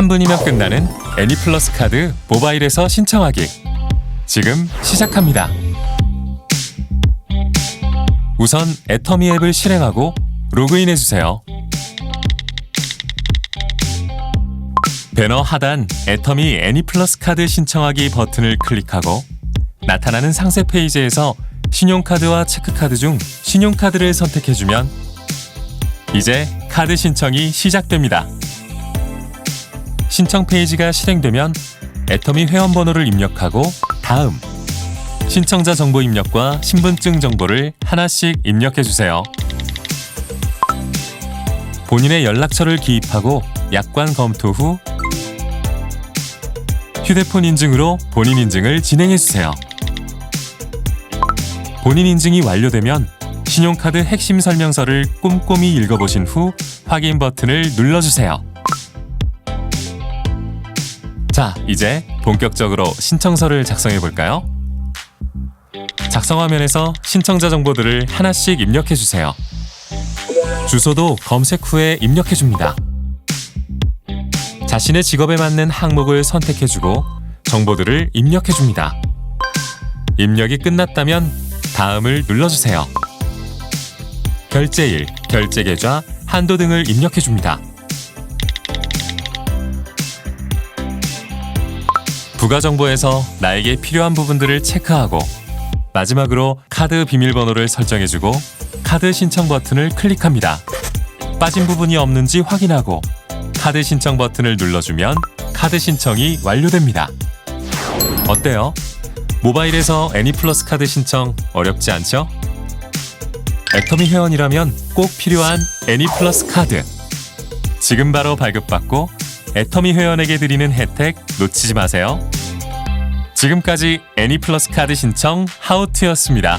3분이면 끝나는 애니플러스 카드 모바일에서 신청하기. 지금 시작합니다. 우선 애터미 앱을 실행하고 로그인해 주세요. 배너 하단 애터미 애니플러스 카드 신청하기 버튼을 클릭하고 나타나는 상세 페이지에서 신용카드와 체크카드 중 신용카드를 선택해주면 이제 카드 신청이 시작됩니다. 신청 페이지가 실행되면 애터미 회원번호를 입력하고 다음 신청자 정보 입력과 신분증 정보를 하나씩 입력해 주세요. 본인의 연락처를 기입하고 약관 검토 후 휴대폰 인증으로 본인 인증을 진행해 주세요. 본인 인증이 완료되면 신용카드 핵심 설명서를 꼼꼼히 읽어보신 후 확인 버튼을 눌러주세요. 자, 이제 본격적으로 신청서를 작성해 볼까요? 작성 화면에서 신청자 정보들을 하나씩 입력해 주세요. 주소도 검색 후에 입력해 줍니다. 자신의 직업에 맞는 항목을 선택해 주고 정보들을 입력해 줍니다. 입력이 끝났다면 다음을 눌러주세요. 결제일, 결제 계좌, 한도 등을 입력해 줍니다. 부가 정보에서 나에게 필요한 부분들을 체크하고 마지막으로 카드 비밀번호를 설정해주고 카드 신청 버튼을 클릭합니다. 빠진 부분이 없는지 확인하고 카드 신청 버튼을 눌러주면 카드 신청이 완료됩니다. 어때요? 모바일에서 애니플러스 카드 신청 어렵지 않죠? 애터미 회원이라면 꼭 필요한 애니플러스 카드. 지금 바로 발급받고 애터미 회원에게 드리는 혜택 놓치지 마세요. 지금까지 애니플러스 카드 신청 하우트였습니다.